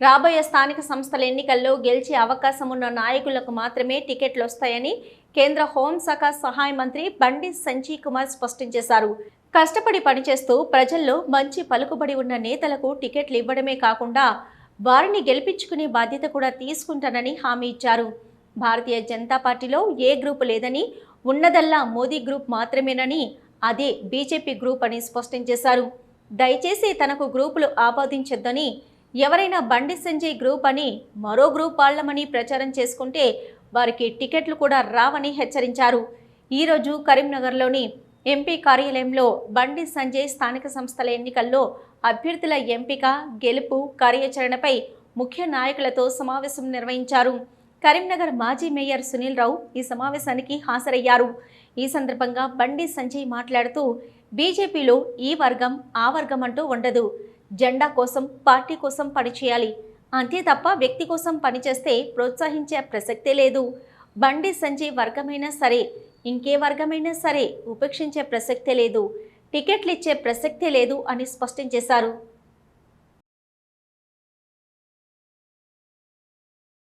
రాబోయే స్థానిక సంస్థల ఎన్నికల్లో గెలిచే అవకాశం ఉన్న నాయకులకు మాత్రమే టికెట్లు వస్తాయని కేంద్ర హోంశాఖ సహాయ మంత్రి బండి సంజయ్ కుమార్ స్పష్టం చేశారు. కష్టపడి పనిచేస్తూ ప్రజల్లో మంచి పలుకుబడి ఉన్న నేతలకు టికెట్లు ఇవ్వడమే కాకుండా వారిని గెలిపించుకునే బాధ్యత కూడా తీసుకుంటానని హామీ ఇచ్చారు. భారతీయ జనతా పార్టీలో ఏ గ్రూపు లేదని ఉన్నదల్లా మోదీ గ్రూప్ మాత్రమేనని అదే బీజేపీ గ్రూప్ అని స్పష్టం చేశారు. దయచేసి తనకు గ్రూపులు ఆపాదించొద్దని ఎవరైనా బండి సంజయ్ గ్రూప్ అని మరో గ్రూప్ వాళ్ళమని ప్రచారం చేసుకుంటే వారికి టికెట్లు కూడా రావని హెచ్చరించారు. ఈరోజు కరీంనగర్లోని ఎంపీ కార్యాలయంలో బండి సంజయ్ స్థానిక సంస్థల ఎన్నికల్లో అభ్యర్థుల ఎంపిక గెలుపు కార్యాచరణపై ముఖ్య నాయకులతో సమావేశం నిర్వహించారు. కరీంనగర్ మాజీ మేయర్ సునీల్ రావు ఈ సమావేశానికి హాజరయ్యారు. ఈ సందర్భంగా బండి సంజయ్ మాట్లాడుతూ బీజేపీలో ఈ వర్గం ఆ వర్గం అంటూ ఉండదు. జెండా కోసం పార్టీ కోసం పనిచేయాలి అంతే తప్ప వ్యక్తి కోసం పనిచేస్తే ప్రోత్సహించే ప్రసక్తే లేదు. బండి సంజయ్ వర్గమైనా సరే ఇంకే వర్గమైనా సరే ఉపేక్షించే ప్రసక్తే లేదు. టికెట్లు ఇచ్చే ప్రసక్తే లేదు అని స్పష్టం చేశారు.